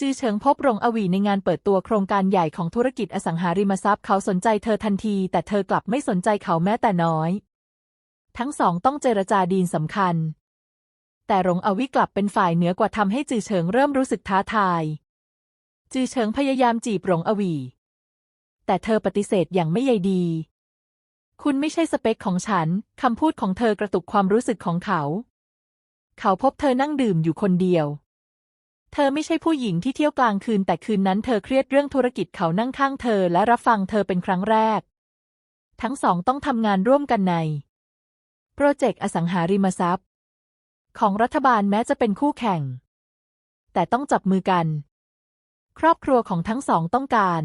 จือเฉิงพบรงอวีในงานเปิดตัวโครงการใหญ่ของธุรกิจอสังหาริมทรัพย์เขาสนใจเธอทันที แต่เธอกลับไม่สนใจเขาแม้แต่น้อย ทั้งสองต้องเจรจาดีนสำคัญ แต่รงอวิกลับเป็นฝ่ายเหนือกว่าทำให้จือเฉิงเริ่มรู้สึกท้าทาย จือเฉิงพยายามจีบรงอวี แต่เธอปฏิเสธอย่างไม่ใยดี คุณไม่ใช่สเปคของฉันคำพูดของเธอกระตุกความรู้สึกของเขา เขาพบเธอนั่งดื่มอยู่คนเดียว เธอไม่ใช่ผู้หญิงที่เที่ยวกลางคืนแต่คืนนั้นเธอเครียดเรื่องธุรกิจเขานั่งข้างเธอและรับฟังเธอเป็นครั้งแรก ทั้งสองต้องทำงานร่วมกันใน โปรเจกต์อสังหาริมทรัพย์ ของรัฐบาลแม้จะเป็นคู่แข่ง แต่ต้องจับมือกัน ครอบครัวของทั้งสองต้องการ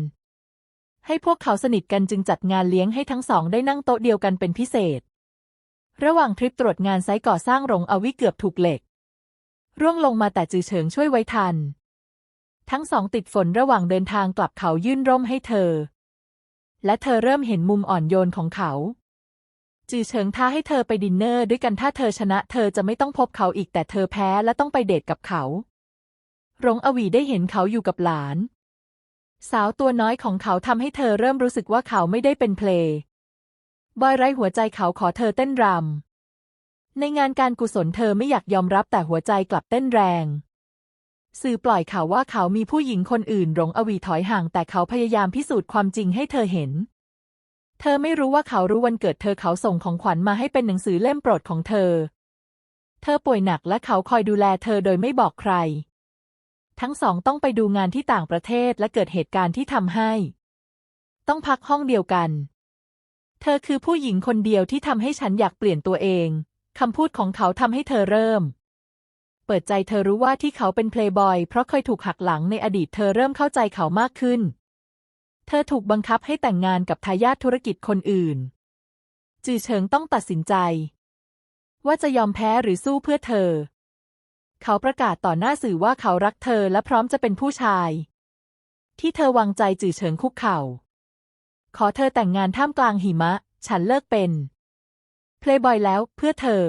ให้พวกเขาสนิทกันจึงจัดงานเลี้ยงให้ทั้งสองได้นั่งโต๊ะเดียวกันเป็นพิเศษ ระหว่างทริปตรวจงานไซต์ก่อสร้างโรงอวิเกือบถูกเหล็ก ร่วงลงมาแต่จือเฉิงช่วยไว้ทัน ทั้งสองติดฝนระหว่างเดินทางกลับเขายื่นร่มให้เธอ และเธอเริ่มเห็นมุมอ่อนโยนของเขา จือเฉิงท้าให้เธอไปดินเนอร์ด้วยกันถ้าเธอชนะ เธอจะไม่ต้องพบเขาอีกแต่เธอแพ้และต้องไปเดทกับเขารงอวีได้เห็นเขาอยู่กับหลาน สาวตัวน้อยของเขาทำให้เธอเริ่มรู้สึกว่าเขาไม่ได้เป็นเพลย์บอยไร้หัวใจเขาขอเธอเต้นรำ ในงานการกุศลเธอไม่อยากยอมรับแต่หัวใจกลับเต้นแรง สื่อปล่อยข่าวว่าเขามีผู้หญิงคนอื่นรงอวีถอยห่าง แต่เขาพยายามพิสูจน์ความจริงให้เธอเห็น เธอไม่รู้ว่าเขารู้วันเกิดเธอเขาส่งของขวัญมาให้เป็นหนังสือเล่มโปรดของเธอ เธอป่วยหนักและเขาคอยดูแลเธอโดยไม่บอกใคร ทั้งสองต้องไปดูงานที่ต่างประเทศและเกิดเหตุการณ์ที่ทำให้ ต้องพักห้องเดียวกัน เธอคือผู้หญิงคนเดียวที่ทำให้ฉันอยากเปลี่ยนตัวเอง คำพูดของเขาทำให้เธอเริ่ม เปิดใจเธอรู้ว่าที่เขาเป็นเพลย์บอยเพราะเคยถูกหักหลังในอดีตเธอเริ่มเข้าใจเขามากขึ้น เธอถูกบังคับให้แต่งงานกับทายาทธุรกิจคนอื่น จือเฉิงต้องตัดสินใจ ว่าจะยอมแพ้หรือสู้เพื่อเธอ เขาประกาศต่อหน้าสื่อว่าเขารักเธอและพร้อมจะเป็นผู้ชาย ที่เธอวางใจจือเฉิงคุกเข่าขอเธอแต่งงานท่ามกลางหิมะ ฉันเลิกเป็น เพลย์บอยแล้วเพื่อเธอ